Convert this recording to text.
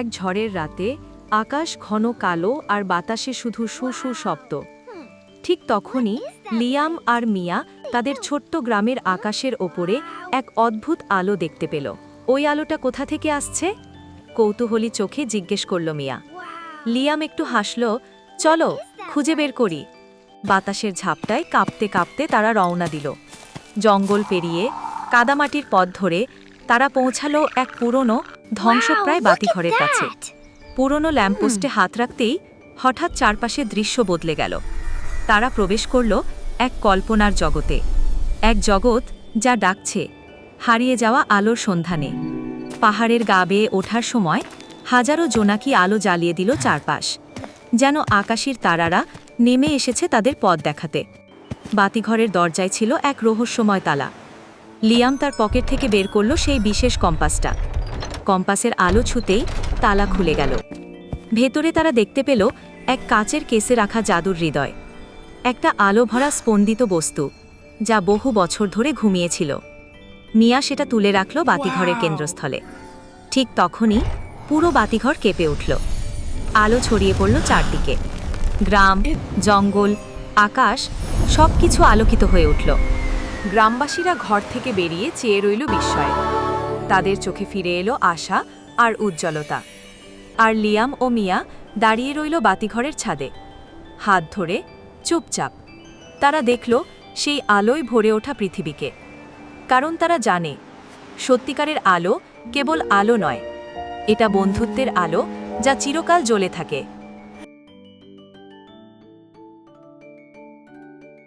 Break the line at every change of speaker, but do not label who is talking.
এক ঝড়ের রাতে আকাশ ঘন কালো আর বাতাসে শুধু শু শু শব্দ। ঠিক তখনই লিয়াম আর মিয়া তাদের ছোট্ট গ্রামের আকাশের ওপরে এক অদ্ভুত আলো দেখতে পেল। ওই আলোটা কোথা থেকে আসছে? কৌতূহলী চোখে জিজ্ঞেস করল মিয়া। লিয়াম একটু হাসল, চলো, খুঁজে বের করি। বাতাসের ঝাপটায় কাঁপতে কাঁপতে তারা রওনা দিল। জঙ্গল পেরিয়ে কাদামাটির পথ ধরে তারা পৌঁছালো এক পুরনো ধ্বংসপ্রায় বাতিঘরের কাছে। পুরনো ল্যাম্পপোস্টে হাত রাখতেই হঠাৎ চারপাশে দৃশ্য বদলে গেল। তারা প্রবেশ করল এক কল্পনার জগতে। এক জগৎ যা ডাকছে হারিয়ে যাওয়া আলোর সন্ধানে। পাহাড়ের গা বেয়ে ওঠার সময় হাজারো জোনাকি আলো জ্বালিয়ে দিল চারপাশ যেন আকাশের তারারা নেমে এসেছে তাদের পথ দেখাতে। বাতিঘরের দরজায় ছিল এক রহস্যময় তালা। লিয়াম তার পকেট থেকে বের করল সেই বিশেষ কম্পাসটা। কম্পাসের আলো ছুতেই তালা খুলে গেল। ভেতরে তারা দেখতে পেল এক কাচের কেসে রাখা জাদুর হৃদয়। একটা আলো ভরা স্পন্দিত বস্তু যা বহু বছর ধরে ঘুমিয়েছিল। মিয়া সেটা তুলে রাখল বাতিঘরের কেন্দ্রস্থলে। ঠিক তখনই পুরো বাতিঘর কেঁপে উঠল। আলো ছড়িয়ে পড়ল চারদিকে। গ্রাম জঙ্গল আকাশ সব কিছু আলোকিত হয়ে উঠল। গ্রামবাসীরা ঘর থেকে বেরিয়ে চেয়ে রইল বিস্ময়ে। তাদের চোখে ফিরে এলো আশা আর উজ্জ্বলতা। আর লিয়াম ও মিয়া দাঁড়িয়ে রইল বাতিঘরের ছাদে। হাত ধরে চুপচাপ। তারা দেখল সেই আলোয় ভরে ওঠা পৃথিবীকে। কারণ তারা জানে, সত্যিকারের আলো কেবল আলো নয়। এটা বন্ধুত্বের আলো যা চিরকাল জ্বলে থাকে।